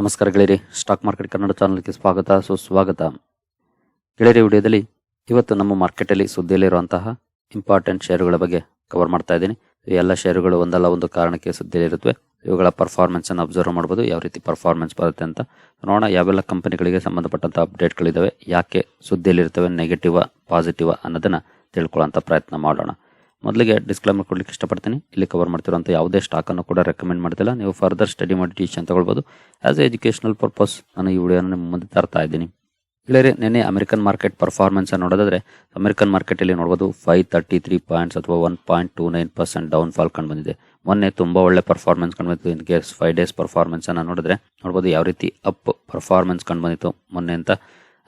ನಮಸ್ಕಾರ ಗೆಳೆಯರಿ, stock market Kannada ಚಾನಲ್ಗೆ ಸ್ವಾಗತ, ಸುಸ್ವಾಗತ. ಗೆಳೆಯರಿ, ವಿಡಿಯೋದಲ್ಲಿ ಇವತ್ತು ನಮ್ಮ ಮಾರ್ಕೆಟಲ್ಲಿ ಸುದ್ದಿಯಲ್ಲಿರುವಂತಹ ಇಂಪಾರ್ಟೆಂಟ್ ಷೇರುಗಳ ಬಗ್ಗೆ ಕವರ್ ಮಾಡ್ತಾ ಇದ್ದೀನಿ. ಎಲ್ಲ ಷೇರುಗಳು ಒಂದಲ್ಲ ಒಂದು ಕಾರಣಕ್ಕೆ ಸುದ್ದಿಯಲ್ಲಿರುತ್ತವೆ ಇವುಗಳ ಪರ್ಫಾರ್ಮೆನ್ಸ್ ಅನ್ನು ಅಬ್ಸರ್ವ್ ಮಾಡ್ಬೋದು, ಯಾವ ರೀತಿ ಪರ್ಫಾರ್ಮೆನ್ಸ್ ಬರುತ್ತೆ ಅಂತ. ನೋಡೋಣ, ಯಾವೆಲ್ಲ ಕಂಪನಿಗಳಿಗೆ ಸಂಬಂಧಪಟ್ಟಂತ ಅಪ್ಡೇಟ್ಗಳಿದ್ದಾವೆ ಯಾಕೆ ಸುದ್ದಿಯಲ್ಲಿರ್ತವೆ ನೆಗೆಟಿವ್ ಪಾಸಿಟಿವ್ ಅನ್ನೋದನ್ನ ತಿಳ್ಕೊಳ್ಳೋಂಥ ಪ್ರಯತ್ನ ಮಾಡೋಣ. ಮೊದಲಿಗೆ ಡಿಸ್ಕ್ಲೈಮರ್ ಕೊಡ್ಲಿಕ್ಕೆ ಇಷ್ಟಪಡ್ತೀನಿ. ಇಲ್ಲಿ ಕವರ್ ಮಾಡ್ತಿರುವಂಥ ಯಾವುದೇ ಸ್ಟಾಕನ್ನು ಕೂಡ ರೆಕಮೆಂಡ್ ಮಾಡ್ತಿಲ್ಲ. ನೀವು ಫರ್ದರ್ ಸ್ಟಡಿ ಮಾಡಿ ಟ್ಯೂಷನ್ ತಗೊಳ್ಬೋದು ಆ್ಯಸ್ ಎ ಎಜುಕೇಷನಲ್ ಪರ್ಪಸ್ ನಾನು ಈ ವಿಡಿಯೋನ ನಿಮ್ಮ ಮುಂದೆ ತರ್ತಾ ಇದ್ದೀನಿ. ಗೆಳೆಯರೆ ನಿನ್ನೆ ಅಮೆರಿಕನ್ ಮಾರ್ಕೆಟ್ ಪರ್ಫಾರ್ಮೆನ್ಸ್ ನೋಡೋದಾದ್ರೆ ಅಮೆರಿಕನ್ ಮಾರ್ಕೆಟ್ ನೋಡ್ಬೋದು ಫೈವ್ ತರ್ಟಿ ತ್ರೀ ಪಾಯಿಂಟ್ಸ್ ಅಥವಾ one point two nine percent down fall ಕಂಡು ಬಂದಿದೆ ಮೊನ್ನೆ ತುಂಬ ಒಳ್ಳೆ ಪರ್ಫಾರ್ಮೆನ್ಸ್ ಕಂಡು ಬಂದಿತ್ತು ಇನ್ ಕೇಸ್ ಫೈವ್ ಡೇಸ್ ಪರ್ಫಾರ್ಮೆನ್ಸನ್ನು ನೋಡಿದ್ರೆ, ನೋಡ್ಬೋದು ಯಾವ ರೀತಿ ಅಪ್ ಪರ್ಫಾರ್ಮೆನ್ಸ್ ಕಂಡು ಬಂದಿತ್ತು ಮೊನ್ನೆ ಅಂತ.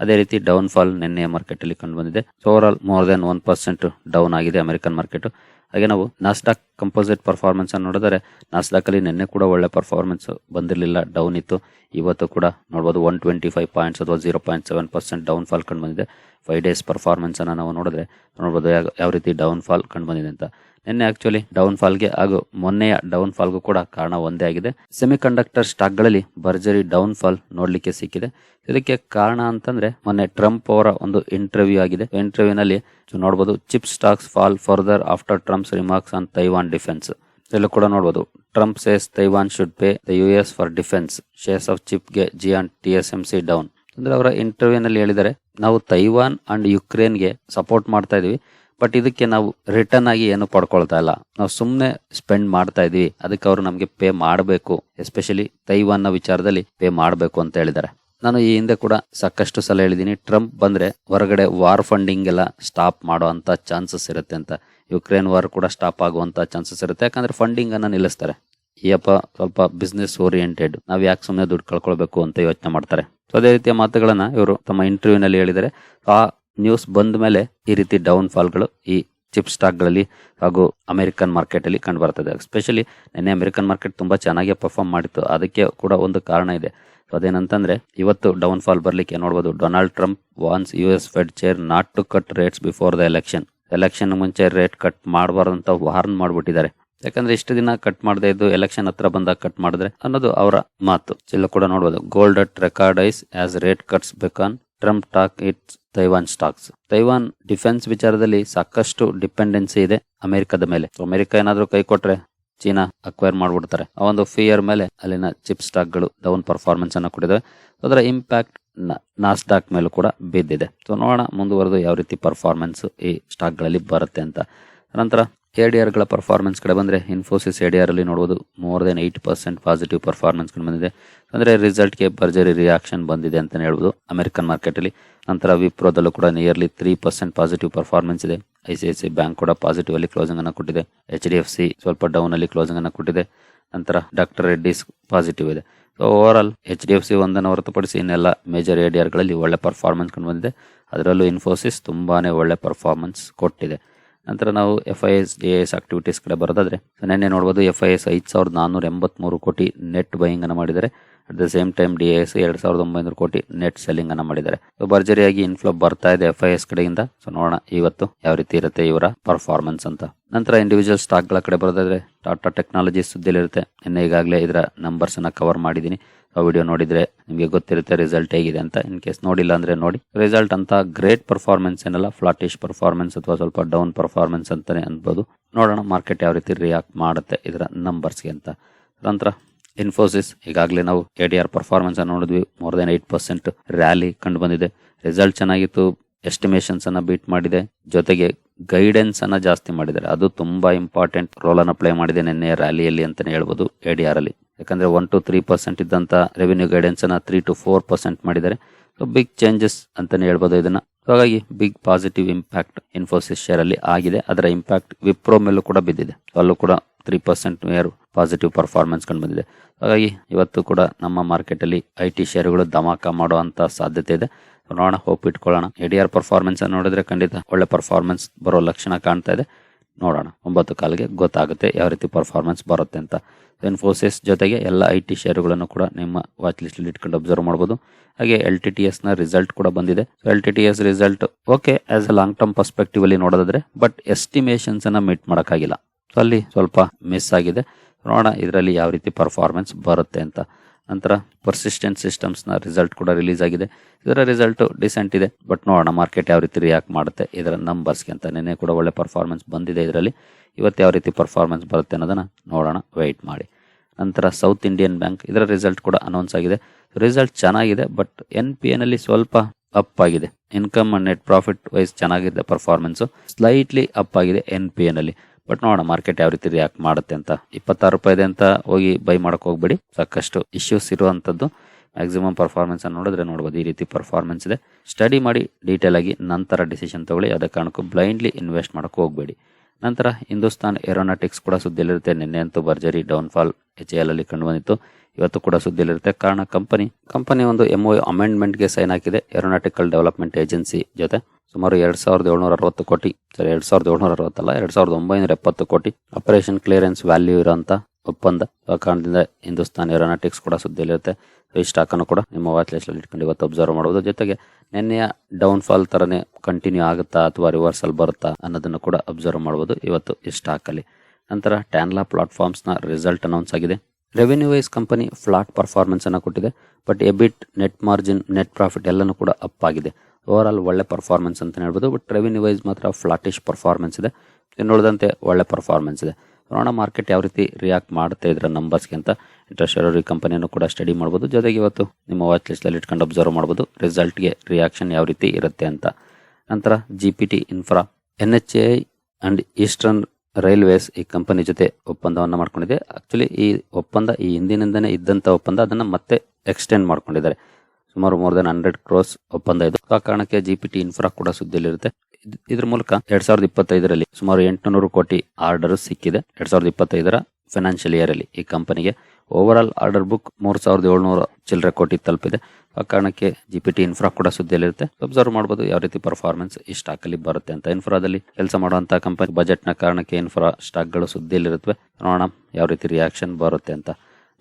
ಅದೇ ರೀತಿ ಡೌನ್ ಫಾಲ್ ನಿನ್ನೆ ಮಾರ್ಕೆಟ್ ಅಲ್ಲಿ ಕಂಡು ಬಂದಿದೆ. So over all more than one percent down ಆಗಿದೆ ಅಮೆರಿಕನ್ ಮಾರ್ಕೆಟ್ ಹಾಗೆ ನಾವು ನಾಸ್ಡಾಕ್ ಕಂಪೋಸಿಟ್ ಪರ್ಫಾರ್ಮೆನ್ಸ್ ಅನ್ನು ನೋಡಿದರೆ ನಾಸ್ಡಾಕ್ ಅಲ್ಲಿ ನಿನ್ನೆ ಕೂಡ ಒಳ್ಳೆ ಪರ್ಫಾರ್ಮೆನ್ಸ್ ಬಂದಿರಲಿಲ್ಲ ಡೌನ್ ಇತ್ತು. ಇವತ್ತು ಕೂಡ ನೋಡಬಹುದು ಒನ್ ಟ್ವೆಂಟಿ ಫೈವ್ ಪಾಯಿಂಟ್ಸ್ ಅಥವಾ zero point seven percent down fall ಕಂಡು ಬಂದಿದೆ. ಫೈವ್ ಡೇಸ್ ಪರ್ಫಾರ್ಮೆನ್ಸ್ ಅನ್ನು ನಾವು ನೋಡಿದ್ರೆ ನೋಡಬಹುದು ಯಾವ- ರೀತಿ ಡೌನ್ ಫಾಲ್ ಕಂಡು ಬಂದಿದೆ ಅಂತ. ನಿನ್ನೆ ಆಕ್ಚುಲಿ ಡೌನ್ ಫಾಲ್ಗೆ ಹಾಗೂ ಮೊನ್ನೆಯ ಡೌನ್ ಫಾಲ್ಗೂ ಕೂಡ ಕಾರಣ ಒಂದೇ ಆಗಿದೆ. ಸೆಮಿ ಕಂಡಕ್ಟರ್ ಸ್ಟಾಕ್ಗಳಲ್ಲಿ ಭರ್ಜರಿ ಡೌನ್ ಫಾಲ್ ನೋಡ್ಲಿಕ್ಕೆ ಸಿಕ್ಕಿದೆ. ಇದಕ್ಕೆ ಕಾರಣ ಅಂತಂದ್ರೆ ಮೊನ್ನೆ ಟ್ರಂಪ್ ಅವರ ಒಂದು ಇಂಟರ್ವ್ಯೂ ಆಗಿದೆ. ಇಂಟರ್ವ್ಯೂ ನಲ್ಲಿ ನೋಡಬಹುದು chip stocks fall further after Trump's remarks on Taiwan defence ಎಲ್ಲ ಕೂಡ ನೋಡಬಹುದು Trump says Taiwan should pay the U S for defence shares of ಚಿಪ್ಗೆ giant T S M C down ಅಂದ್ರೆ ಅವರ ಇಂಟರ್ವ್ಯೂನಲ್ಲಿ ಹೇಳಿದ್ದಾರೆ, ನಾವು ತೈವಾನ್ ಅಂಡ್ ಯುಕ್ರೇನ್ಗೆ ಸಪೋರ್ಟ್ ಮಾಡ್ತಾ ಇದೀವಿ but ಇದಕ್ಕೆ ನಾವು ರಿಟರ್ನ್ ಆಗಿ ಏನು ಪಡ್ಕೊಳ್ತಾ ಇಲ್ಲ. ನಾವು ಸುಮ್ಮನೆ ಸ್ಪೆಂಡ್ ಮಾಡ್ತಾ ಇದೀವಿ, ಅದಕ್ಕೆ ಅವರು ನಮಗೆ ಪೇ ಮಾಡಬೇಕು ಎಸ್ಪೆಷಲಿ ತೈವಾನ್ನ ವಿಚಾರದಲ್ಲಿ ಪೇ ಮಾಡಬೇಕು ಅಂತ ಹೇಳಿದ್ದಾರೆ. ನಾನು ಈ ಹಿಂದೆ ಕೂಡ ಸಾಕಷ್ಟು ಸಲ ಹೇಳಿದ್ದೀನಿ ಟ್ರಂಪ್ ಬಂದ್ರೆ ಹೊರಗಡೆ ವಾರ್ ಫಂಡಿಂಗ್ ಎಲ್ಲ ಸ್ಟಾಪ್ ಮಾಡೋ ಅಂತ ಚಾನ್ಸಸ್ ಇರುತ್ತೆ ಅಂತ. ಯುಕ್ರೇನ್ ವಾರ್ ಕೂಡ ಸ್ಟಾಪ್ ಆಗುವಂತ ಚಾನ್ಸಸ್ ಇರುತ್ತೆ, ಯಾಕಂದ್ರೆ ಫಂಡಿಂಗ್ ಅನ್ನ ನಿಲ್ಲಿಸ್ತಾರೆ. ಅಪ್ಪ ಸ್ವಲ್ಪ ಬಿಸ್ನೆಸ್ ಓರಿಯೆಂಟೆಡ್ ನಾವು ಯಾಕೆ ಸುಮ್ಮನೆ ದುಡ್ಡು ಕಳ್ಕೊಳ್ಬೇಕು ಅಂತ ಯೋಚನೆ ಮಾಡ್ತಾರೆ. ಸೊ ಅದೇ ರೀತಿಯ ಮಾತುಗಳನ್ನು ಇವರು ತಮ್ಮ ಇಂಟರ್ವ್ಯೂನಲ್ಲಿ ಹೇಳಿದರೆ ಆ ನ್ಯೂಸ್ ಬಂದ ಮೇಲೆ ಈ ರೀತಿ ಡೌನ್ ಫಾಲ್ಗಳು ಈ ಚಿಪ್ ಸ್ಟಾಕ್ಗಳಲ್ಲಿ ಹಾಗೂ ಅಮೆರಿಕನ್ ಮಾರ್ಕೆಟಲ್ಲಿ ಕಂಡು ಬರ್ತದೆ ಎಸ್ಪೆಷಲಿ ನಿನ್ನೆ ಅಮೆರಿಕನ್ ಮಾರ್ಕೆಟ್ ತುಂಬಾ ಚೆನ್ನಾಗಿ ಪರ್ಫಾರ್ಮ್ ಮಾಡಿತ್ತು. ಅದಕ್ಕೆ ಕೂಡ ಒಂದು ಕಾರಣ ಇದೆ. ಸೊ ಅದೇನಂತಂದ್ರೆ ಇವತ್ತು ಡೌನ್ ಫಾಲ್ ಬರಲಿಕ್ಕೆ ನೋಡಬಹುದು Donald Trump warns U S Fed chair not to cut rates before the election election ಮುಂಚೆ ರೇಟ್ ಕಟ್ ಮಾಡಬಾರ್ದು ಅಂತ ವಾರ್ನ್ ಮಾಡ್ಬಿಟ್ಟಿದ್ದಾರೆ. ಯಾಕಂದ್ರೆ ಇಷ್ಟು ದಿನ ಕಟ್ ಮಾಡದೇ ಇದ್ದು ಎಲೆಕ್ಷನ್ ಹತ್ರ ಬಂದಾಗ ಕಟ್ ಮಾಡಿದ್ರೆ ಅನ್ನೋದು ಅವರ ಮಾತು. ಚೆಲ್ಲ ಕೂಡ ನೋಡಬಹುದು gold at record highs as rate cuts beckon Trump talk hits Taiwan stocks Taiwan defence ವಿಚಾರದಲ್ಲಿ ಸಾಕಷ್ಟು ಡಿಪೆಂಡೆನ್ಸಿ ಇದೆ ಅಮೆರಿಕದ ಮೇಲೆ. ಅಮೆರಿಕ ಏನಾದರೂ ಕೈ ಕೊಟ್ರೆ ಚೀನಾ ಅಕ್ವೈರ್ ಮಾಡ್ಬಿಡ್ತಾರೆ. ಆ ಒಂದು ಫಿಯರ್ ಮೇಲೆ ಅಲ್ಲಿನ ಚಿಪ್ ಸ್ಟಾಕ್ಗಳು ಡೌನ್ ಪರ್ಫಾರ್ಮೆನ್ಸ್ ಅನ್ನು ಕೊಟ್ಟಿದ್ದಾವೆ. ಅದರ ಇಂಪ್ಯಾಕ್ಟ್ ನಾಸ್ಡಾಕ್ ಮೇಲೂ ಕೂಡ ಬಿದ್ದಿದೆ. ಸೊ ನೋಡೋಣ ಮುಂದುವರೆದು ಯಾವ ರೀತಿ ಪರ್ಫಾರ್ಮೆನ್ಸ್ ಈ ಸ್ಟಾಕ್ಗಳಲ್ಲಿ ಬರುತ್ತೆ ಅಂತ. ನಂತರ ಎಡಿಆರ್ಗಳ ಪರ್ಫಾರ್ಮೆನ್ಸ್ ಕಡೆ ಬಂದ್ರೆ ಇನ್ಫೋಸಿಸ್ ಎಡಿಆರ್ ಅಲ್ಲಿ ನೋಡಬಹುದು more than eight percent positive performance ಕಂಡು ಬಂದಿದೆ. ಅಂದ್ರೆ ರಿಸಲ್ಟ್ಗೆ ಭರ್ಜರಿ ರಿಯಾಕ್ಷನ್ ಬಂದಿದೆ ಅಂತ ಹೇಳ್ಬೋದು ಅಮೆರಿಕನ್ ಮಾರ್ಕೆಟ್ ಅಲ್ಲಿ. ನಂತರ ವಿಪ್ರೋದಲ್ಲೂ ಕೂಡ nearly three percent positive performance ಇದೆ. I C I C bank ಕೂಡ ಪಾಸಿಟಿವ್ ಅಲ್ಲಿ ಕ್ಲೋಸಿಂಗ್ ಅನ್ನು ಕೊಟ್ಟಿದೆ. ಎಚ್ ಡಿ ಎಫ್ ಸಿ ಸ್ವಲ್ಪ ಡೌನ್ ಅಲ್ಲಿ ಕ್ಲೋಸಿಂಗ್ ಅನ್ನು ಕೊಟ್ಟಿದೆ. ನಂತರ ಡಾಕ್ಟರ್ ರೆಡ್ಡಿಸ್ ಪಾಸಿಟಿವ್ ಇದೆ. So over all H D F C ಒಂದನ್ನು ಹೊರತುಪಡಿಸಿ ಇನ್ನೆಲ್ಲ ಮೇಜರ್ ಎಡಿಆರ್ಗಳಲ್ಲಿ ಒಳ್ಳೆ ಪರ್ಫಾರ್ಮೆನ್ಸ್ ಕಂಡು ಬಂದಿದೆ. ಅದರಲ್ಲೂ ಇನ್ಫೋಸಿಸ್ ತುಂಬಾನೇ ಒಳ್ಳೆ ಪರ್ಫಾರ್ಮೆನ್ಸ್ ಕೊಟ್ಟಿದೆ. ನಂತರ ನಾವು F I S A S activities ಕಡೆ ಬರೋದಾದ್ರೆ ನಿನ್ನೆ ನೋಡ್ಬೋದು ಎಫ್ ಐ ಎಸ್ ಐದು ಸಾವಿರದ ನಾನ್ನೂರ ಎಂಬತ್ಮೂರು ಕೋಟಿ ನೆಟ್ ಬೈಯಿಂಗ್ ಅನ್ನು ಮಾಡಿದ್ದಾರೆ. At the same time D S ಎರಡು ಸಾವಿರದ ಒಂಬೈನೂರು ಕೋಟಿ ನೆಟ್ ಸೆಲ್ಲಿಂಗ್ ಅನ್ನು ಮಾಡಿದ್ದಾರೆ. ಸೊ ಭರ್ಜರಿಯಾಗಿ ಇನ್ಫ್ಲೋ ಬರ್ತಾ ಇದೆ ಎಫ್ ಐ ಎಸ್ ಕಡೆಯಿಂದ. ಸೊ ನೋಡೋಣ ಇವತ್ತು ಯಾವ ರೀತಿ ಇರುತ್ತೆ ಇವರ ಪರ್ಫಾರ್ಮೆನ್ಸ್ ಅಂತ. ನಂತರ ಇಂಡಿವಿಜುವಲ್ ಸ್ಟಾಕ್ಗಳ ಕಡೆ ಬರೋದಾದ್ರೆ ಟಾಟಾ ಟೆಕ್ನಾಲಜಿ ಸುದ್ದಿಲಿರುತ್ತೆ. ಇನ್ನು ಈಗಾಗಲೇ ಇದರ ನಂಬರ್ಸ್ ಅನ್ನ ಕವರ್ ಮಾಡಿದ್ದೀನಿ. ಆ ವಿಡಿಯೋ ನೋಡಿದ್ರೆ ನಿಮಗೆ ಗೊತ್ತಿರುತ್ತೆ ರಿಸಲ್ಟ್ ಹೇಗಿದೆ ಅಂತ. ಇನ್ ಕೇಸ್ ನೋಡಿಲ್ಲ ಅಂದ್ರೆ ನೋಡಿ. ರಿಸಲ್ಟ್ ಅಂತ ಗ್ರೇಟ್ ಪರ್ಫಾರ್ಮೆನ್ಸ್ ಏನಲ್ಲ ಫ್ಲಾಟಿಶ್ ಪರ್ಫಾರ್ಮೆನ್ಸ್ ಅಥವಾ ಸ್ವಲ್ಪ ಡೌನ್ ಪರ್ಫಾರ್ಮೆನ್ಸ್ ಅಂತಾನೆ ಅನ್ಬೋದು. ನೋಡೋಣ ಮಾರ್ಕೆಟ್ ಯಾವ ರೀತಿ ರಿಯಾಕ್ಟ್ ಮಾಡುತ್ತೆ ಇದರ ನಂಬರ್ಸ್ಗೆ ಅಂತ. ನಂತರ ಇನ್ಫೋಸಿಸ್ ಈಗಾಗಲೇ ನಾವು ಕೆ ಡಿ ಆರ್ ಪರ್ಫಾರ್ಮೆನ್ಸ್ ಅನ್ನು ನೋಡಿದ್ವಿ. More than eight percent rally ಕಂಡು ಬಂದಿದೆ ರಿಸಲ್ಟ್ ಚೆನ್ನಾಗಿತ್ತು. ಎಸ್ಟಿಮೇಷನ್ಸ್ ಅನ್ನ ಬೀಟ್ ಮಾಡಿದೆ. ಜೊತೆಗೆ ಗೈಡೆನ್ಸ್ ಅನ್ನ ಜಾಸ್ತಿ ಮಾಡಿದ್ದಾರೆ. ಅದು ತುಂಬಾ ಇಂಪಾರ್ಟೆಂಟ್ ರೋಲ್ ಅನ್ನ ಪ್ಲೇ ಮಾಡಿದೆ ನಿನ್ನೆ ರ್ಯಾಲಿಯಲ್ಲಿ ಅಂತಾನೆ ಹೇಳ್ಬೋದು ಎ ಡಿ ಆರ್ ಅಲ್ಲಿ. ಯಾಕಂದ್ರೆ ಒನ್ ಟು ತ್ರೀ ಪರ್ಸೆಂಟ್ ಇದ್ದಂತ ರೆವಿನ್ಯೂ ಗೈಡೆನ್ಸ್ ಅನ್ನ ತ್ರೀ ಟು ಫೋರ್ ಪರ್ಸೆಂಟ್ ಮಾಡಿದ್ದಾರೆ. ಸೊ ಬಿಗ್ ಚೇಂಜಸ್ ಅಂತಾನೆ ಹೇಳ್ಬೋದು ಇದನ್ನ. ಹಾಗಾಗಿ big positive impact Infosys share ಅಲ್ಲಿ ಆಗಿದೆ. ಅದರ ಇಂಪ್ಯಾಕ್ಟ್ ವಿಪ್ರೋ ಮೇಲೂ ಕೂಡ ಬಿದ್ದಿದೆ. ಅಲ್ಲೂ ಕೂಡ three percent more positive performance ಕಂಡು ಬಂದಿದೆ. ಹಾಗಾಗಿ ಇವತ್ತು ಕೂಡ ನಮ್ಮ ಮಾರ್ಕೆಟಲ್ಲಿ ಐ ಟಿ ಶೇರುಗಳು ಧಮಾಕ ಮಾಡುವಂಥ ಸಾಧ್ಯತೆ ಇದೆ. ನೋಡೋಣ ಹೋಪ್ ಇಟ್ಕೊಳ್ಳೋಣ. ಎ ಡಿ ಆರ್ ಪರ್ಫಾರ್ಮೆನ್ಸ್ ನೋಡಿದ್ರೆ ಖಂಡಿತ ಒಳ್ಳೆ ಪರ್ಫಾರ್ಮೆನ್ಸ್ ಬರೋ ಲಕ್ಷಣ ಕಾಣ್ತಾ ಇದೆ. ನೋಡೋಣ, ಒಂಬತ್ತು ಕಾಲಿಗೆ ಗೊತ್ತಾಗುತ್ತೆ ಯಾವ ರೀತಿ ಪರ್ಫಾರ್ಮೆನ್ಸ್ ಬರುತ್ತೆ ಅಂತ. ಇನ್ಫೋಸಿಸ್ ಜೊತೆಗೆ ಎಲ್ಲ ಐ ಟಿ ಶೇರುಗಳನ್ನು ಕೂಡ ನಿಮ್ಮ ವಾಚ್ ಲಿಸ್ಟ್ ಇಟ್ಕೊಂಡು ಅಬ್ಸರ್ವ್ ಮಾಡಬಹುದು ಹಾಗೆ ಎಲ್ ಟಿ ಟಿ ಎಸ್ನ ರಿಸಲ್ಟ್ ಕೂಡ ಬಂದಿದೆ. L T T S result okay as a long term perspective ಅಲ್ಲಿ ನೋಡೋದಾದ್ರೆ ಬಟ್ ಎಸ್ಟಿಮೇಷನ್ಸ್ ಅನ್ನ ಮೀಟ್ ಮಾಡೋಕ್ಕಾಗಿಲ್ಲ. ಸೊ ಅಲ್ಲಿ ಸ್ವಲ್ಪ ಮಿಸ್ ಆಗಿದೆ. ನೋಡೋಣ ಇದರಲ್ಲಿ ಯಾವ ರೀತಿ ಪರ್ಫಾರ್ಮೆನ್ಸ್ ಬರುತ್ತೆ ಅಂತ. ನಂತರ ಪರ್ಸಿಸ್ಟೆಂಟ್ ಸಿಸ್ಟಮ್ಸ್ನ ರಿಸಲ್ಟ್ ಕೂಡ ರಿಲೀಸ್ ಆಗಿದೆ. ಇದರ ರಿಸಲ್ಟ್ ಡಿಸೆಂಟ್ ಇದೆ ಬಟ್ ನೋಡೋಣ ಮಾರ್ಕೆಟ್ ಯಾವ ರೀತಿ ರಿಯಾಕ್ಟ್ ಮಾಡುತ್ತೆ ಇದರ ನಂಬರ್ಸ್ಗೆ ಅಂತ. ನಿನ್ನೆ ಕೂಡ ಒಳ್ಳೆ ಪರ್ಫಾರ್ಮೆನ್ಸ್ ಬಂದಿದೆ ಇದರಲ್ಲಿ. ಇವತ್ತು ಯಾವ ರೀತಿ ಪರ್ಫಾರ್ಮೆನ್ಸ್ ಬರುತ್ತೆ ಅನ್ನೋದನ್ನು ನೋಡೋಣ ವೆಯ್ಟ್ ಮಾಡಿ. ನಂತರ ಸೌತ್ ಇಂಡಿಯನ್ ಬ್ಯಾಂಕ್ ಇದರ ರಿಸಲ್ಟ್ ಕೂಡ ಅನೌನ್ಸ್ ಆಗಿದೆ. ರಿಸಲ್ಟ್ ಚೆನ್ನಾಗಿದೆ ಬಟ್ ಎನ್ ಪಿ ಎನಲ್ಲಿ ಸ್ವಲ್ಪ ಅಪ್ ಆಗಿದೆ. Income and net profit wise ಚೆನ್ನಾಗಿದೆ ಪರ್ಫಾರ್ಮೆನ್ಸು ಸ್ಲೈಟ್ಲಿ ಅಪ್ ಆಗಿದೆ ಎನ್ ಪಿ ಎನಲ್ಲಿ ಬಟ್ ನೋಡೋಣ ಮಾರ್ಕೆಟ್ ಯಾವ ರೀತಿ ರಿಯಾಕ್ಟ್ ಮಾಡುತ್ತೆ ಅಂತ. ಇಪ್ಪತ್ತಾರು ರೂಪಾಯಿದೆ ಅಂತ ಹೋಗಿ ಬೈ ಮಾಡಕ್ ಹೋಗ್ಬೇಡಿ. ಸಾಕಷ್ಟು ಇಶ್ಯೂಸ್ ಇರುವಂತದ್ದು. ಮ್ಯಾಕ್ಸಿಮಮ್ ಪರ್ಫಾರ್ಮೆನ್ಸ್ ಅನ್ನು ನೋಡಿದ್ರೆ ನೋಡ್ಬೋದು. ಈ ರೀತಿ ಪರ್ಫಾರ್ಮೆನ್ಸ್ ಇದೆ. ಸ್ಟಡಿ ಮಾಡಿ ಡೀಟೇಲ್ ಆಗಿ ನಂತರ ಡಿಸಿಷನ್ ತಗೊಳ್ಳಿ. ಅದಕ್ಕೆ ಕಾರಣಕ್ಕೂ ಬ್ಲೈಂಡ್ಲಿ ಇನ್ವೆಸ್ಟ್ ಮಾಡಕ್ ಹೋಗ್ಬೇಡಿ. ನಂತರ ಹಿಂದೂಸ್ತಾನ್ ಏರೋನಾಟಿಕ್ಸ್ ಕೂಡ ಸುದ್ದಿಯಲ್ಲಿರುತ್ತೆ. ನಿನ್ನೆ ಅಂತೂ ಭರ್ಜರಿ ಡೌನ್ಫಾಲ್ ಎಚ್ ಎಲ್ ಅಲ್ಲಿ ಕಂಡು ಬಂದಿತ್ತು ಇವತ್ತು ಕೂಡ ಸುದ್ದಿಯಲ್ಲಿರುತ್ತೆ. ಕಾರಣ ಕಂಪನಿ ಕಂಪನಿ ಒಂದು ಎಂಒ ಅಮೆಂಡ್ಮೆಂಟ್ಗೆ ಸೈನ್ ಹಾಕಿದೆ. ಏರೋನಾಟಿಕಲ್ ಡೆವಲಪ್ಮೆಂಟ್ ಏಜೆನ್ಸಿ ಜೊತೆ. ಸುಮಾರು ಎರಡು ಸಾವಿರದ ಏಳ್ನೂರ ಅರವತ್ತು ಕೋಟಿ. ಸರಿ, ಎರಡ್ ಸಾವಿರದ ಏಳ್ನೂರ ಅರವತ್ತಲ್ಲ, ಎರಡು ಸಾವಿರದ ಒಂಬೈನೂರ ಎಪ್ಪತ್ತು ಕೋಟಿ. ಆಪರೇಷನ್ ಕ್ಲಿಯರೆನ್ಸ್ ವ್ಯಾಲ್ಯೂ ಇರೋಂತ ಒಪ್ಪಂದ ಕಾರಣದಿಂದ ಹಿಂದೂಸ್ತಾನ್ ಏರೋನಾಟಿಕ್ಸ್ ಕೂಡ ಸುದ್ದಿಯಲ್ಲಿರುತ್ತೆ. ಈ ಸ್ಟಾಕ್ ಅನ್ನು ಕೂಡ ನಿಮ್ಮ ವಾಚ್ ಲಿಸ್ಟ್ ಅಲ್ಲಿ ಇಟ್ಕೊಂಡು ಇವತ್ತು ಅಬ್ಸರ್ವ್ ಮಾಡಬಹುದು ಜೊತೆಗೆ ನಿನ್ನೆಯ ಡೌನ್ ಫಾಲ್ ತರನೇ ಕಂಟಿನ್ಯೂ ಆಗುತ್ತಾ ಅಥವಾ ರಿವರ್ಸಲ್ ಬರುತ್ತಾ ಅನ್ನೋದನ್ನು ಕೂಡ ಅಬ್ಸರ್ವ್ ಮಾಡಬಹುದು ಇವತ್ತು ಈ ಸ್ಟಾಕ್ ಅಲ್ಲಿ. ನಂತರ ಟ್ಯಾನ್ಲಾ ಪ್ಲಾಟ್ಫಾರ್ಮ್ಸ್ನ ರಿಸಲ್ಟ್ ಅನೌನ್ಸ್ ಆಗಿದೆ. Revenue wise company flat performance ಅನ್ನು ಕೊಟ್ಟಿದೆ but EBIT net margin net profit ಎಲ್ಲನೂ ಕೂಡ ಅಪ್ ಆಗಿದೆ. ಓವರ್ ಆಲ್ ಒಳ್ಳೆ ಪರ್ಫಾರ್ಮೆನ್ಸ್ ಅಂತ ಹೇಳ್ಬೋದು ಬಟ್ ರೆವೆನ್ಯೂ ವೈಸ್ ಮಾತ್ರ ಫ್ಲಾಟಿಶ್ ಪರ್ಫಾರ್ಮೆನ್ಸ್ ಇದೆ. ಉಳಿದಂತೆ ಒಳ್ಳೆ ಪರ್ಫಾರ್ಮೆನ್ಸ್ ಇದೆ. ನೋಡೋಣ ಮಾರ್ಕೆಟ್ ಯಾವ ರೀತಿ ರಿಯಾಕ್ಟ್ ಮಾಡುತ್ತೆ ಇದರ ನಂಬರ್ಸ್ಗೆ ಅಂತ. ಇಂಟ್ರೆಸ್ಟ್ ಇರೋ ಕಂಪನಿಯನ್ನು ಕೂಡ ಸ್ಟಡಿ ಮಾಡ್ಬೋದು. ಜೊತೆಗೆ ಇವತ್ತು ನಿಮ್ಮ ವಾಚ್ ಲಿಸ್ಟಲ್ಲಿ ಇಟ್ಕೊಂಡು ಅಬ್ಸರ್ವ್ ಮಾಡ್ಬೋದು ರಿಸಲ್ಟ್ಗೆ ರಿಯಾಕ್ಷನ್ ಯಾವ ರೀತಿ ಇರುತ್ತೆ ಅಂತ. ನಂತರ G P T infra N H A I and Eastern Railways ಈ ಕಂಪನಿ ಜೊತೆ ಒಪ್ಪಂದವನ್ನು ಮಾಡ್ಕೊಂಡಿದೆ. ಆಕ್ಚುಲಿ ಈ ಒಪ್ಪಂದ, ಈ ಹಿಂದಿನಿಂದನೇ ಇದ್ದಂಥ ಒಪ್ಪಂದ, ಅದನ್ನು ಮತ್ತೆ ಎಕ್ಸ್ಟೆಂಡ್ ಮಾಡ್ಕೊಂಡಿದ್ದಾರೆ. ಸುಮಾರು ಮೋರ್ ದನ್ ಹಂಡ್ರೆಡ್ ಕ್ರೋಸ್ ಒಪ್ಪಂದ ಇದು. ಆ ಕಾರಣಕ್ಕೆ ಜಿ ಪಿ ಟಿ ಇನ್ಫ್ರಾ ಕೂಡ ಸುದ್ದಿಯಲ್ಲಿರುತ್ತೆ. ಇದ್- ಇದ್ರ ಮೂಲಕ ಎರಡ್ ಸಾವಿರದ ಇಪ್ಪತ್ತೈದರಲ್ಲಿ ಸುಮಾರು ಎಂಟುನೂರು ಕೋಟಿ ಆರ್ಡರ್ ಸಿಕ್ಕಿದೆ. ಎರಡ್ ಸಾವಿರದ ಇಪ್ಪತ್ತೈದರ ಫೈನಾನ್ಷಿಯಲ್ ಇಯರ್ ಅಲ್ಲಿ ಈ ಕಂಪನಿಗೆ. ಓವರ್ ಆರ್ಡರ್ ಬುಕ್ ಮೂರ್ ಸಾವಿರದ ಏಳ್ನೂರ ಚಿಲ್ಲರೆ ಕೋಟಿ ತಲುಪಿದೆ. ಆ ಕಾರಣಕ್ಕೆ ಜಿ ಪಿ ಟಿ ಇನ್ಫ್ರಾ ಕೂಡ ಸುದ್ದಿಯಲ್ಲಿರುತ್ತೆ. ಅಬ್ಸರ್ವ್ ಮಾಡಬಹುದು ಯಾವ ರೀತಿ ಪರ್ಫಾರ್ಮೆನ್ಸ್ ಈ ಸ್ಟಾಕ್ ಅಲ್ಲಿ ಬರುತ್ತೆ ಅಂತ. ಇನ್ಫ್ರಾದಲ್ಲಿ ಕೆಲಸ ಮಾಡುವಂತಹ ಕಂಪನಿ ಬಜೆಟ್ನ ಕಾರಣಕ್ಕೆ ಇನ್ಫ್ರಾ ಸ್ಟಾಕ್ಗಳು ಸುದ್ದಿಯಲ್ಲಿರುತ್ತವೆ. ನೋಡೋಣ ಯಾವ ರೀತಿ ರಿಯಾಕ್ಷನ್ ಬರುತ್ತೆ ಅಂತ.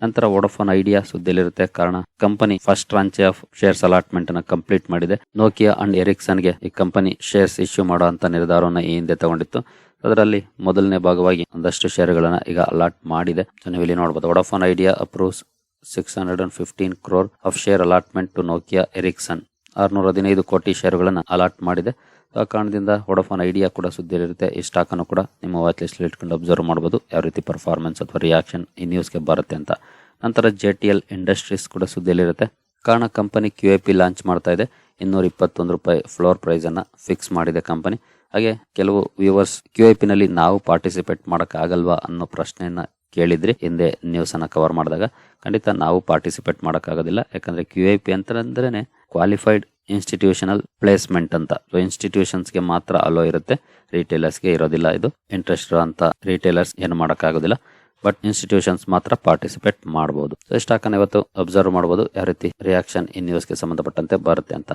ನಂತರ ವೋಡಫೋನ್ ಐಡಿಯಾ ಸುದ್ದಿಯಲ್ಲಿರುತ್ತೆ. ಕಾರಣ company first tranche of shares allotment ಅನ್ನ ಕಂಪ್ಲೀಟ್ ಮಾಡಿದೆ. ನೋಕಿಯಾ ಅಂಡ್ ಎರಿಕ್ಸನ್ಗೆ ಈ ಕಂಪನಿ ಶೇರ್ಸ್ ಇಶ್ಯೂ ಮಾಡುವಂತ ನಿರ್ಧಾರವನ್ನ ಈ ಹಿಂದೆ ತಗೊಂಡಿತ್ತು. ಅದರಲ್ಲಿ ಮೊದಲನೇ ಭಾಗವಾಗಿ ಒಂದಷ್ಟು ಶೇರ್ಗಳನ್ನ ಈಗ ಅಲಾಟ್ ಮಾಡಿದೆ. ನೀವು ಇಲ್ಲಿ ನೋಡಬಹುದು Vodafone Idea approves six hundred and fifteen crore of share allotment to Nokia Ericsson ಆರ್ನೂರ ಹದಿನೈದು ಕೋಟಿ ಶೇರುಗಳನ್ನು ಅಲಾಟ್ ಮಾಡಿದೆ. ಆ ಕಾರಣದಿಂದ ವೊಡಾಫೋನ್ ಐಡಿಯಾ ಕೂಡ ಸುದ್ದಿಯಲ್ಲಿರುತ್ತೆ ಈ ಸ್ಟಾಕನ್ನು ಕೂಡ ನಿಮ್ಮ ವಾಚ್ ಲಿಸ್ಟ್ ಇಟ್ಕೊಂಡು ಅಬ್ಸರ್ವ್ ಮಾಡಬಹುದು ಯಾವ ರೀತಿ ಪರ್ಫಾರ್ಮೆನ್ಸ್ ಅಥವಾ ರಿಯಾಕ್ಷನ್ ಈ ನ್ಯೂಸ್ಗೆ ಬರುತ್ತೆ ಅಂತ. ನಂತರ ಜೆ ಟಿ ಎಲ್ ಇಂಡಸ್ಟ್ರೀಸ್ ಕೂಡ ಸುದ್ದಿಯಲ್ಲಿರುತ್ತೆ ಕಾರಣ company Q A P launch ಮಾಡ್ತಾ ಇದೆ. ಇನ್ನೂರ ಇಪ್ಪತ್ತೊಂದು ರೂಪಾಯಿ ಫ್ಲೋರ್ ಪ್ರೈಸನ್ನು ಫಿಕ್ಸ್ ಮಾಡಿದೆ ಕಂಪನಿ. ಹಾಗೆ ಕೆಲವು ವ್ಯೂವರ್ಸ್ ಕ್ಯೂ ಐ ಪಿನಲ್ಲಿ ನಾವು ಪಾರ್ಟಿಸಿಪೇಟ್ ಮಾಡೋಕ್ಕಾಗಲ್ವಾ ಅನ್ನೋ ಪ್ರಶ್ನೆಯನ್ನು ಕೇಳಿದ್ರಿ ಹಿಂದೆ ನ್ಯೂಸನ್ನು ಕವರ್ ಮಾಡಿದಾಗ. ಖಂಡಿತ ನಾವು ಪಾರ್ಟಿಸಿಪೇಟ್ ಮಾಡೋಕ್ಕಾಗೋದಿಲ್ಲ ಯಾಕಂದರೆ ಕ್ಯೂ ಐ ಪಿ ಅಂತಂದ್ರೇನೆ ಕ್ವಾಲಿಫೈಡ್ ಇನ್ಸ್ಟಿಟ್ಯೂಷನಲ್ ಪ್ಲೇಸ್ಮೆಂಟ್ ಅಂತ. ಸೊ ಇನ್ಸ್ಟಿಟ್ಯೂಷನ್ಸ್ಗೆ ಮಾತ್ರ ಅಲೋ ಇರುತ್ತೆ. ರಿಟೇಲರ್ಸ್ಗೆ ಇರೋದಿಲ್ಲ ಇದು. ಇಂಟ್ರೆಸ್ಟ್ ಅಂತ ರಿಟೇಲರ್ಸ್ ಏನು ಮಾಡೋಕ್ಕಾಗೋದಿಲ್ಲ. ಬಟ್ ಇನ್ಸ್ಟಿಟ್ಯೂಷನ್ಸ್ ಮಾತ್ರ ಪಾರ್ಟಿಸಿಪೇಟ್ ಮಾಡಬಹುದು ಸೊ ಸ್ಟಾಕ್ ಇವತ್ತು ಅಬ್ಸರ್ವ್ ಮಾಡಬಹುದು ಯಾವ ರೀತಿ ರಿಯಾಕ್ಷನ್ ಈ ನ್ಯೂಸ್ಗೆ ಸಂಬಂಧಪಟ್ಟಂತೆ ಬರುತ್ತೆ ಅಂತ.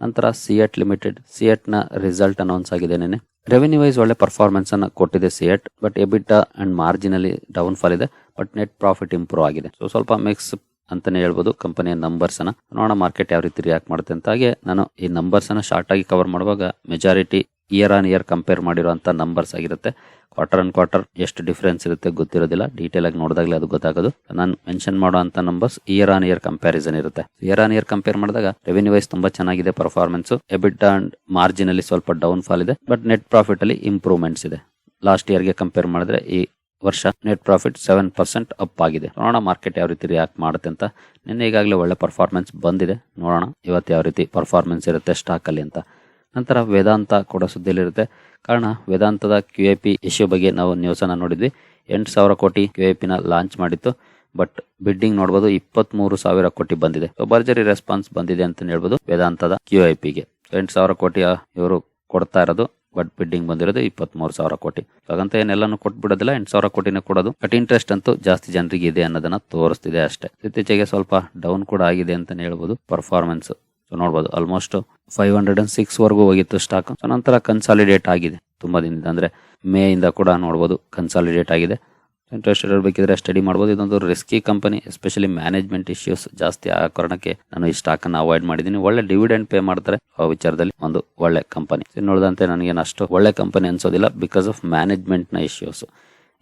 ನಂತರ ಸಿಎಟ್ ಲಿಮಿಟೆಡ್ ಸಿಎಟ್ನ ರಿಸಲ್ಟ್ ಅನೌನ್ಸ್ ಆಗಿದೆ ನೆನೆ ರೆವೆನ್ಯೂ ವೈಸ್ ಒಳ್ಳೆ ಪರ್ಫಾರ್ಮೆನ್ಸ್ ಅನ್ನ ಕೊಟ್ಟಿದೆ CEAT but EBITDA and margin ಅಲ್ಲಿ ಡೌನ್ ಫಾಲ್ ಇದೆ. ಬಟ್ ನೆಟ್ ಪ್ರಾಫಿಟ್ ಇಂಪ್ರೂವ್ ಆಗಿದೆ. ಸೊ ಸ್ವಲ್ಪ ಮಿಕ್ಸ್ ಅಂತಾನೆ ಹೇಳ್ಬೋದು. ಕಂಪನಿಯ ನಂಬರ್ಸ್ ಅನ್ನ. ನೋಡೋಣ ಮಾರ್ಕೆಟ್ ಯಾವ ರೀತಿ ರಿಯಾಕ್ಟ್ ಮಾಡುತ್ತೆ ಅಂತ. ಹಾಗೆ ನಾನು ಈ ನಂಬರ್ಸ್ ಅನ್ನ ಶಾರ್ಟ್ ಆಗಿ ಕವರ್ ಮಾಡುವಾಗ majority year on year compare ಮಾಡಿರುವಂತ ನಂಬರ್ಸ್ ಆಗಿರುತ್ತೆ. ಕ್ವಾರ್ಟರ್ ಅಂಡ್ ಕ್ವಾರ್ಟರ್ ಎಷ್ಟು ಡಿಫ್ರೆನ್ಸ್ ಇರುತ್ತೆ ಗೊತ್ತಿರೋದಿಲ್ಲ. ಡೀಟೇಲ್ ಆಗಿ ನೋಡಿದಾಗಲೇ ಅದು ಗೊತ್ತಾಗೋದು. ನಾನು ಮೆನ್ಷನ್ ಮಾಡುವಂತ numbers year on year comparison ಇರುತ್ತೆ. ಇಯರ್ ಆನ್ ಇಯರ್ ಕಂಪೇರ್ ಮಾಡಿದಾಗ ರೆವೆನ್ಯೂ ವೈಸ್ ತುಂಬಾ ಚೆನ್ನಾಗಿದೆ ಪರ್ಫಾರ್ಮೆನ್ಸ್ ಎಬಿಟ್ ಅಂಡ್ ಮಾರ್ಜಿನ್ ಅಲ್ಲಿ ಸ್ವಲ್ಪ ಡೌನ್ ಫಾಲ್ ಇದೆ. ಬಟ್ ನೆಟ್ ಪ್ರಾಫಿಟ್ ಅಲ್ಲಿ ಇಂಪ್ರೂವ್ಮೆಂಟ್ಸ್ ಇದೆ. ಲಾಸ್ಟ್ ಇಯರ್ಗೆ ಕಂಪೇರ್ ಮಾಡಿದ್ರೆ ಈ ವರ್ಷ net profit seven percent up ಆಗಿದೆ. ನೋಡೋಣ ಮಾರ್ಕೆಟ್ ಯಾವ ರೀತಿ ರಿಯಾಕ್ಟ್ ಮಾಡುತ್ತೆ ಅಂತ. ನಿನ್ನೆ ಈಗಾಗಲೇ ಒಳ್ಳೆ ಪರ್ಫಾರ್ಮೆನ್ಸ್ ಬಂದಿದೆ. ನೋಡೋಣ ಇವತ್ತು ಯಾವ ರೀತಿ ಪರ್ಫಾರ್ಮೆನ್ಸ್ ಇರುತ್ತೆ ಸ್ಟಾಕ್ ಅಲ್ಲಿ ಅಂತ. ನಂತರ ವೇದಾಂತ ಕೂಡ ಸುದ್ದಿಯಲ್ಲಿರುತ್ತೆ. ಕಾರಣ ವೇದಾಂತದ ಕ್ಯೂ ಎ ಪಿ ಇಶ್ಯೂ ಬಗ್ಗೆ ನಾವು ನ್ಯೂಸ್ ಅನ್ನ ನೋಡಿದ್ವಿ. ಎಂಟು ಸಾವಿರ ಕೋಟಿ ಕ್ಯೂ ಎ ಪಿನ ಲಾಂಚ್ ಮಾಡಿತ್ತು. ಬಟ್ ಬಿಡ್ಡಿಂಗ್ ನೋಡಬಹುದು ಇಪ್ಪತ್ತ್ ಮೂರು ಸಾವಿರ ಕೋಟಿ ಬಂದಿದೆ. ಬರ್ಜರಿ ರೆಸ್ಪಾನ್ಸ್ ಬಂದಿದೆ ಅಂತ ಹೇಳ್ಬೋದು ವೇದಾಂತದ ಕ್ಯೂ ಐ ಪಿಗೆ ಎಂಟು ಸಾವಿರ ಕೋಟಿ ಇವರು ಕೊಡ್ತಾ ಇರೋದು. ಬಟ್ ಬಿಡ್ಡಿಂಗ್ ಬಂದಿರೋದು ಇಪ್ಪತ್ತ್ ಮೂರು ಸಾವಿರ ಕೋಟಿ. ಹಾಗಂತ ಏನೆಲ್ಲಾನು ಕೊಟ್ಬಿಡೋದಿಲ್ಲ, ಎಂಟು ಸಾವಿರ ಕೋಟಿನೇ ಕೊಡೋದು. ಬಟ್ ಇಂಟ್ರೆಸ್ಟ್ ಅಂತೂ ಜಾಸ್ತಿ ಜನರಿಗೆ ಇದೆ ಅನ್ನೋದನ್ನ ತೋರಿಸ್ತಿದೆ ಅಷ್ಟೇ. ಇತ್ತೀಚೆಗೆ ಸ್ವಲ್ಪ ಡೌನ್ ಕೂಡ ಆಗಿದೆ ಅಂತ ಹೇಳ್ಬೋದು ಪರ್ಫಾರ್ಮೆನ್ಸ್ ಸೊ ನೋಡ್ಬೋದು almost five hundred and six ವರೆಗೂ ಹೋಗಿತ್ತು ಸ್ಟಾಕ್ ಸೊ ನಂತರ ಕನ್ಸಾಲಿಡೇಟ್ ಆಗಿದೆ. ತುಂಬಾ ದಿನದಿಂದ, ಅಂದ್ರೆ ಮೇ ಇಂದ ಕೂಡ ನೋಡ್ಬೋದು ಕನ್ಸಾಲಿಡೇಟ್ ಆಗಿದೆ. ಇಂಟ್ರೆಸ್ಟ್ ಬೇಕಿದ್ರೆ ಸ್ಟಡಿ ಮಾಡ್ಬೋದು. ಇದೊಂದು risky company especially management issues ಜಾಸ್ತಿ ಆ ಕಾರಣಕ್ಕೆ ನಾನು ಈ ಸ್ಟಾಕ್ ಅನ್ನು ಅವಾಯ್ಡ್ ಮಾಡಿದ್ದೀನಿ. ಒಳ್ಳೆ ಡಿವಿಡೆಂಡ್ ಪೇ ಮಾಡ್ತಾರೆ ಆ ವಿಚಾರದಲ್ಲಿ ಒಂದು ಒಳ್ಳೆ ಕಂಪನಿ ಇನ್ನುಳಿದಂತೆ ನನಗೇನು ಅಷ್ಟು ಒಳ್ಳೆ ಕಂಪನಿ ಅನ್ಸೋದಿಲ್ಲ ಬಿಕಾಸ್ ಆಫ್ ಮ್ಯಾನೇಜ್ಮೆಂಟ್ನ ಇಶ್ಯೂಸ್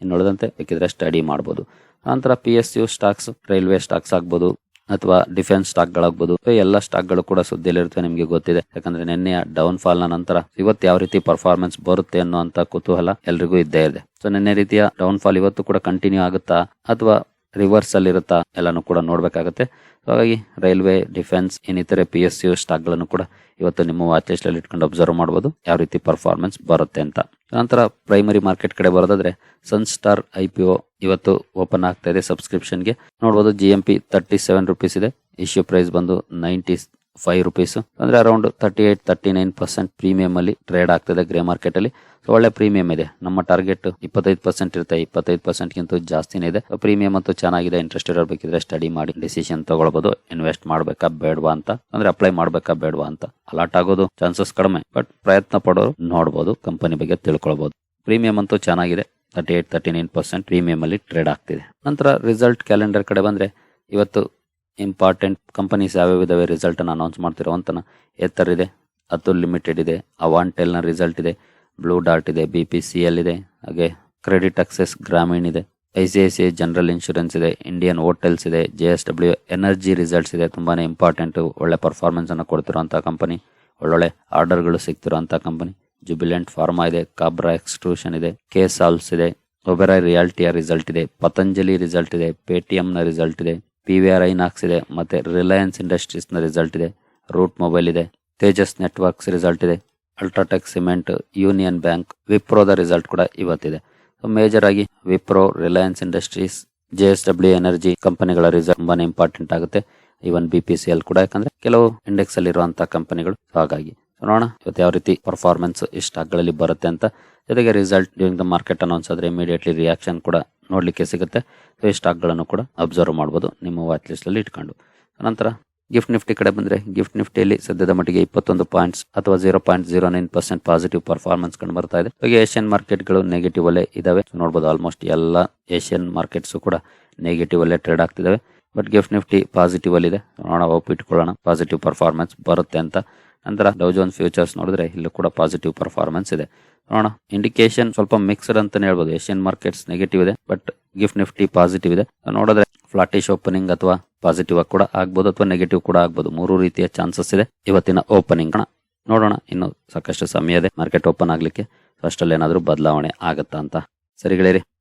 ಇನ್ನು ಉಳಿದಂತೆ ಬೇಕಿದ್ರೆ ಸ್ಟಡಿ ಮಾಡ್ಬೋದು. ನಂತರ P S U stocks railway stocks ಆಗ್ಬೋದು. ಅಥವಾ ಡಿಫೆನ್ಸ್ ಸ್ಟಾಕ್ಗಳಾಗ್ಬೋದು ಗಳಾಗಬಹುದು ಎಲ್ಲ ಸ್ಟಾಕ್ಗಳು ಕೂಡ ಸುದ್ದಿಯಲ್ಲಿರುತ್ತೆ, ನಿಮಗೆ ಗೊತ್ತಿದೆ. ಯಾಕಂದ್ರೆ ನಿನ್ನೆಯ ಡೌನ್ ಫಾಲ್ನ ನಂತರ ಇವತ್ತು ಯಾವ ರೀತಿ ಪರ್ಫಾರ್ಮೆನ್ಸ್ ಬರುತ್ತೆ ಅನ್ನುವಂತ ಕುತೂಹಲ ಎಲ್ರಿಗೂ ಇದ್ದೇ ಇದೆ. ಸೊ ನಿನ್ನೆ ರೀತಿಯ ಡೌನ್ ಫಾಲ್ ಇವತ್ತು ಕೂಡ ಕಂಟಿನ್ಯೂ ಆಗುತ್ತಾ ಅಥವಾ ರಿವರ್ಸ್ ಅಲ್ಲಿ ಇರುತ್ತಾ ಎಲ್ಲಾನು ಕೂಡ ನೋಡ್ಬೇಕಾಗುತ್ತೆ. ಹಾಗಾಗಿ ರೈಲ್ವೆ, ಡಿಫೆನ್ಸ್, ಇನ್ನಿತರೆ ಪಿ ಎಸ್ ಯು ಸ್ಟಾಕ್ಗಳನ್ನು ಕೂಡ ಇವತ್ತು ನಿಮ್ಮ ವಾಚ್ ಅಲ್ಲಿ ಇಟ್ಕೊಂಡು ಅಬ್ಸರ್ವ್ ಮಾಡಬಹುದು ಯಾವ ರೀತಿ ಪರ್ಫಾರ್ಮೆನ್ಸ್ ಬರುತ್ತೆ ಅಂತ. ನಂತರ ಪ್ರೈಮರಿ ಮಾರ್ಕೆಟ್ ಕಡೆ ಬರೋದಾದ್ರೆ Sun Star I P O ಇವತ್ತು ಓಪನ್ ಆಗ್ತಾ ಇದೆ ಸಬ್ಸ್ಕ್ರಿಪ್ಷನ್ಗೆ. ನೋಡಬಹುದು G M P thirty seven rupees ಇದೆ. ಇಶ್ಯೂ ಪ್ರೈಸ್ ಬಂದು ನೈಂಟಿ ಫೈವ್ ರುಪೀಸ್ ಅಂದ್ರೆ around thirty eight thirty nine percent premium ಅಲ್ಲಿ ಟ್ರೇಡ್ ಆಗ್ತದೆ ಗ್ರೇ ಮಾರ್ಕೆಟ್ ಅಲ್ಲಿ. ಸೊ ಒಳ್ಳೆ ಪ್ರೀಮಿಯಂ ಇದೆ. ನಮ್ಮ ಟಾರ್ಗೆಟ್ ಇಪ್ಪತ್ತೈದು ಪರ್ಸೆಂಟ್ ಇರುತ್ತೆ. ಇಪ್ಪತ್ತೈದು ಪರ್ಸೆಂಟ್ ಗಿಂತ ಜಾಸ್ತಿನೇ ಇದೆ. ಪ್ರೀಮಿಯಂ ಅಂತೂ ಚೆನ್ನಾಗಿದೆ. ಇಂಟ್ರೆಸ್ಟ್ ಇರಬೇಕಿದ್ರೆ ಸ್ಟಡಿ ಮಾಡಿ. ಡಿಸಿಷನ್ ತಗೊಳ್ಬಹುದು ಇನ್ವೆಸ್ಟ್ ಮಾಡ್ಬೇಕಾ ಬೇಡವಾ ಅಂತ. ಅಂದ್ರೆ ಅಪ್ಲೈ ಮಾಡ್ಬೇಕಾ ಬೇಡವಾ ಅಂತ. ಅಲಾಟ್ ಆಗೋದು ಚಾನ್ಸಸ್ ಕಡಿಮೆ. ಬಟ್ ಪ್ರಯತ್ನ ಪಡೋರು ನೋಡಬಹುದು ಕಂಪನಿ ಬಗ್ಗೆ ತಿಳ್ಕೊಳ್ಬಹುದು ಪ್ರೀಮಿಯಂ ಅಂತೂ ಚೆನ್ನಾಗಿದೆ. Thirty eight thirty nine percent premium ಅಲ್ಲಿ ಟ್ರೇಡ್ ಆಗ್ತಿದೆ. ನಂತರ ರಿಸಲ್ಟ್ ಕ್ಯಾಲೆಂಡರ್ ಕಡೆ ಬಂದ್ರೆ ಇವತ್ತು ಇಂಪಾರ್ಟೆಂಟ್ ಕಂಪನೀಸ್ ಯಾವ್ಯಾವ ರಿಸಲ್ಟ್ ಅನ್ನು ಅನೌನ್ಸ್ ಮಾಡ್ತಿರೋ ಅಂತನ ಎತ್ತರ್ ಇದೆ ಅತುಲ್ ಲಿಮಿಟೆಡ್ ಇದೆ ಅವಾಂಟೆಲ್ನ ರಿಸಲ್ಟ್ ಇದೆ ಬ್ಲೂ ಡಾರ್ಟ್ ಇದೆ ಬಿ ಪಿ ಸಿ ಎಲ್ ಇದೆ, ಹಾಗೆ ಕ್ರೆಡಿಟ್ ಅಕ್ಸೆಸ್ ಗ್ರಾಮೀಣ್ ಇದೆ I C I C I general insurance ಇದೆ ಇಂಡಿಯನ್ ಹೋಟೆಲ್ಸ್ ಇದೆ J S W energy results ಇದೆ ತುಂಬಾ ಇಂಪಾರ್ಟೆಂಟ್ ಒಳ್ಳೆ ಪರ್ಫಾರ್ಮೆನ್ಸನ್ನು ಕೊಡ್ತಿರುವಂತಹ ಕಂಪನಿ ಒಳ್ಳೊಳ್ಳೆ ಆರ್ಡರ್ಗಳು ಸಿಗ್ತಿರೋಂಥ ಕಂಪನಿ ಜುಬಿಲೆಂಟ್ ಫಾರ್ಮಾ ಇದೆ ಕಾಬ್ರಾ ಎಕ್ಸ್ಟ್ರೂಷನ್ ಇದೆ ಕೆ ಸಾಲ್ಸ್ ಇದೆ ಒಬೆರಾಯ್ ರಿಯಾಲ್ಟಿಯ ರಿಸಲ್ಟ್ ಇದೆ ಪತಂಜಲಿ ರಿಸಲ್ಟ್ ಇದೆ ಪೇಟಿಎಂ ನ ರಿಸಲ್ಟ್ ಇದೆ ಪಿ ವಿ ಆರ್ ಐನಾಕ್ಸ್ ಇದೆ, ಮತ್ತೆ ರಿಲಯನ್ಸ್ ಇಂಡಸ್ಟ್ರೀಸ್ನ ರಿಸಲ್ಟ್ ಇದೆ ರೂಟ್ ಮೊಬೈಲ್ ಇದೆ ತೇಜಸ್ ನೆಟ್ವರ್ಕ್ಸ್ ರಿಸಲ್ಟ್ ಇದೆ ಅಲ್ಟ್ರಾಟೆಕ್ ಸಿಮೆಂಟ್ ಯೂನಿಯನ್ ಬ್ಯಾಂಕ್ ವಿಪ್ರೋದ ರಿಸಲ್ಟ್ ಕೂಡ ಇವತ್ತಿದೆ. ಮೇಜರ್ ಆಗಿ Wipro Reliance industries J S W energy ಕಂಪನಿಗಳ ರಿಸಲ್ಟ್ ತುಂಬಾನೇ ಇಂಪಾರ್ಟೆಂಟ್ ಆಗುತ್ತೆ even B P C L ಕೂಡ, ಯಾಕಂದ್ರೆ ಕೆಲವು ಇಂಡೆಕ್ಸ್ ಅಲ್ಲಿ ಇರುವಂತಹ ಕಂಪನಿಗಳು ಹಾಗಾಗಿ. ನೋಡೋಣ. ಇವತ್ತು ಯಾವ ರೀತಿ ಪರ್ಫಾರ್ಮೆನ್ಸ್ ಈ ಸ್ಟಾಕ್ಗಳಲ್ಲಿ ಬರುತ್ತೆ ಅಂತ. ಜೊತೆಗೆ result during the market announce ಆದರೆ ಇಮಿಡಿಯೇಟ್ಲಿ ರಿಯಾಕ್ಷನ್ ಕೂಡ ನೋಡಲಿಕ್ಕೆ ಸಿಗುತ್ತೆ. ಸೊ ಈ ಸ್ಟಾಕ್ಗಳನ್ನು ಕೂಡ ಅಬ್ಸರ್ವ್ ಮಾಡಬಹುದು ನಿಮ್ಮ ವಾಚ್ ಲಿಸ್ಟ್ ಅಲ್ಲಿ ಇಟ್ಕೊಂಡು. ನಂತರ ಗಿಫ್ಟ್ ನಿಫ್ಟಿ ಕಡೆ ಬಂದ್ರೆ ಗಿಫ್ಟ್ ನಿಫ್ಟಿಯಲ್ಲಿ ಸದ್ಯದ ಮಟ್ಟಿಗೆ ಇಪ್ಪತ್ತೊಂದು ಪಾಯಿಂಟ್ಸ್ ಅಥವಾ zero point zero nine percent positive performance ಕಂಡು ಬರ್ತಾ ಇದೆ. ಹಾಗೆ ಏಷ್ಯನ್ ಮಾರ್ಕೆಟ್ಗಳು ನೆಗೆಟಿವ್ ಅಲ್ಲೇ ಇದಾವೆ. ನೋಡ್ಬೋದು ಆಲ್ಮೋಸ್ಟ್ ಎಲ್ಲ ಏಷ್ಯನ್ ಮಾರ್ಕೆಟ್ಸ್ ಕೂಡ ನೆಗೆಟಿವ್ ಅಲ್ಲೇ ಟ್ರೇಡ್ ಆಗ್ತಿದಾವೆ. ಬಟ್ ಗಿಫ್ಟ್ ನಿಫ್ಟಿ ಪಾಸಿಟಿವ್ ಅಲ್ಲಿ ಇದೆ ನೋಡೋಣ ಹೋಪ್ ಇಟ್ಕೊಳ್ಳೋಣ ಪಾಸಿಟಿವ್ ಪರ್ಫಾರ್ಮೆನ್ಸ್ ಬರುತ್ತೆ ಅಂತ. ನಂತರ ಡೌಜೋನ್ ಫ್ಯೂಚರ್ಸ್ ನೋಡಿದ್ರೆ ಇಲ್ಲೂ ಕೂಡ ಪಾಸಿಟಿವ್ ಪರ್ಫಾರ್ಮೆನ್ಸ್ ಇದೆ. ನೋಡೋಣ ಇಂಡಿಕೇಶನ್ ಸ್ವಲ್ಪ ಮಿಕ್ಸ್ಡ್ ಅಂತಾನೆ ಹೇಳ್ಬೋದು. ಏಷ್ಯನ್ ಮಾರ್ಕೆಟ್ಸ್ ನೆಗೆಟಿವ್ ಇದೆ ಬಟ್ ಗಿಫ್ಟ್ ನಿಫ್ಟಿ ಪಾಸಿಟಿವ್ ಇದೆ. ನೋಡಿದ್ರೆ ಫ್ಲಾಟಿಶ್ ಓಪನಿಂಗ್ ಅಥವಾ ಪಾಸಿಟಿವ್ ಕೂಡ ಆಗ್ಬೋದು ಅಥವಾ ನೆಗೆಟಿವ್ ಕೂಡ ಆಗ್ಬೋದು. ಮೂರು ರೀತಿಯ ಚಾನ್ಸಸ್ ಇದೆ ಇವತ್ತಿನ ಓಪನಿಂಗ್ ನೋಡೋಣ ಇನ್ನು ಸಾಕಷ್ಟು ಸಮಯ ಇದೆ ಮಾರ್ಕೆಟ್ ಓಪನ್ ಆಗ್ಲಿಕ್ಕೆ. ಫಸ್ಟ್ ಅಷ್ಟರಲ್ಲಿ ಏನಾದರೂ ಬದಲಾವಣೆ ಆಗುತ್ತಾ ಅಂತ. ಸರಿ ಗೆಳೆಯರಿ